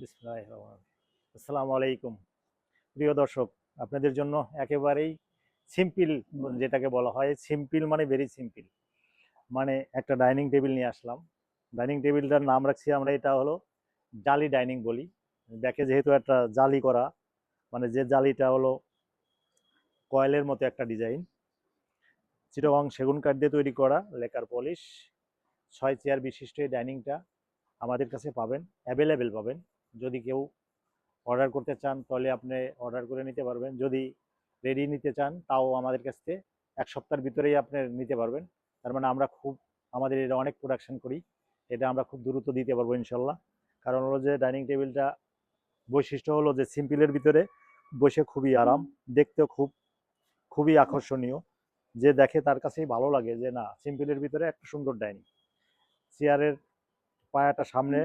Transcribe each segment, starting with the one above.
আসসালামু আলাইকুম। প্রিয় দর্শক, আপনাদের জন্য একেবারেই সিম্পল যেটাকে বলা হয়, সিম্পল মানে ভেরি সিম্পল মানে একটা ডাইনিং টেবিল নিয়ে আসলাম। ডাইনিং টেবিলটার নাম রাখছি আমরা, এটা হলো জালি ডাইনিং বলি। ব্যাকে যেহেতু একটা জালি করা মানে যে জালিটা হলো কয়েলের মতো একটা ডিজাইন। চিরগং সেগুন কাঠ দিয়ে তৈরি করা, লেকার পলিশ, ছয় চেয়ার বিশিষ্ট এই ডাইনিংটা আমাদের কাছে পাবেন, অ্যাভেলেবেল পাবেন। যদি কেউ অর্ডার করতে চান, তাহলে আপনি অর্ডার করে নিতে পারবেন। যদি রেডি নিতে চান, তাও আমাদের কাছ থেকে এক সপ্তাহের ভিতরেই আপনি নিতে পারবেন। তার মানে আমরা খুব, আমাদের এটা অনেক প্রোডাকশন করি। এটা আমরা খুব দ্রুত দিতে পারব, ইনশাল্লাহ। কারণ হলো যে ডাইনিং টেবিলটা বৈশিষ্ট্য হলো যে সিম্পলের ভিতরে বসে খুবই আরাম, দেখতেও খুব, খুবই আকর্ষণীয়। যে দেখে তার কাছেই ভালো লাগে যে না সিম্পলের ভিতরে একটা সুন্দর ডাইনিং চেয়ারের পায়াটা সামনে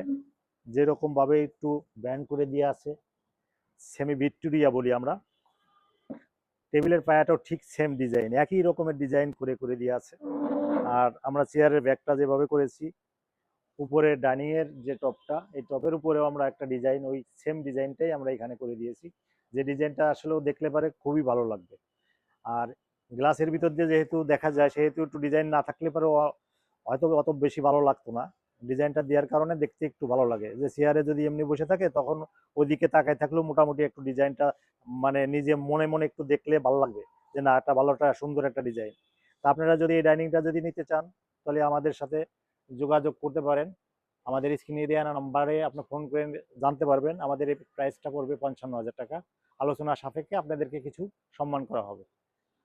যেরকম ভাবে একটু ব্যান্ড করে দিয়ে আছে সেমি ভিক্টোরিয়া বলি আমরা। টেবিলের পায়াটাও ঠিক সেম ডিজাইন একই রকমের ডিজাইন করে করে দিয়ে আছে। আর আমরা চেয়ারের ব্যাগটা যেভাবে করেছি, উপরে ডাইনিং এর যে টপটা এই টপের উপরেও আমরা একটা ডিজাইন ওই সেম ডিজাইনটাই আমরা এখানে করে দিয়েছি। যে ডিজাইনটা আসলেও দেখলে পারে খুবই ভালো লাগবে। আর গ্লাসের ভিতর দিয়ে যেহেতু দেখা যায়, সেহেতু একটু ডিজাইন না থাকলে পারে হয়তো অত বেশি ভালো লাগতো না। ডিজাইনটা দেওয়ার কারণে দেখতে একটু ভালো লাগে। যে চেয়ারে যদি এমনি বসে থাকে, তখন ওইদিকে তাকায় থাকলেও মোটামুটি একটু ডিজাইনটা মানে নিজে মনে মনে একটু দেখলে ভালো লাগবে যে, না একটা ভালোটা সুন্দর একটা ডিজাইন তা আপনারা যদি এই ডাইনিংটা যদি নিতে চান, তাহলে আমাদের সাথে যোগাযোগ করতে পারেন। আমাদের স্ক্রিনে দেওয়া নাম্বারে আপনি ফোন করে জানতে পারবেন। আমাদের এই প্রাইসটা পড়বে পঞ্চান্ন হাজার টাকা। আলোচনা সাপেক্ষে আপনাদেরকে কিছু সম্মান করা হবে।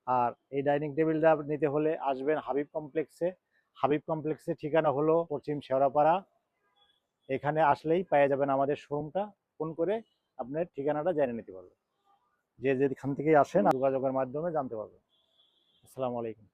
আর এই ডাইনিং টেবিলটা নিতে হলে আসবেন হাবিব কমপ্লেক্সে হাবিব কমপ্লেক্সের ঠিকানা হলো পশ্চিম শেওড়াপাড়া। এখানে আসলেই পেয়ে যাবেন আমাদের শোরুমটা। ফোন করে আপনার ঠিকানাটা জেনে নিতে পারবেন যে যেখান থেকেই আসেন, যোগাযোগের মাধ্যমে জানতে পারবেন আসসালামু আলাইকুম।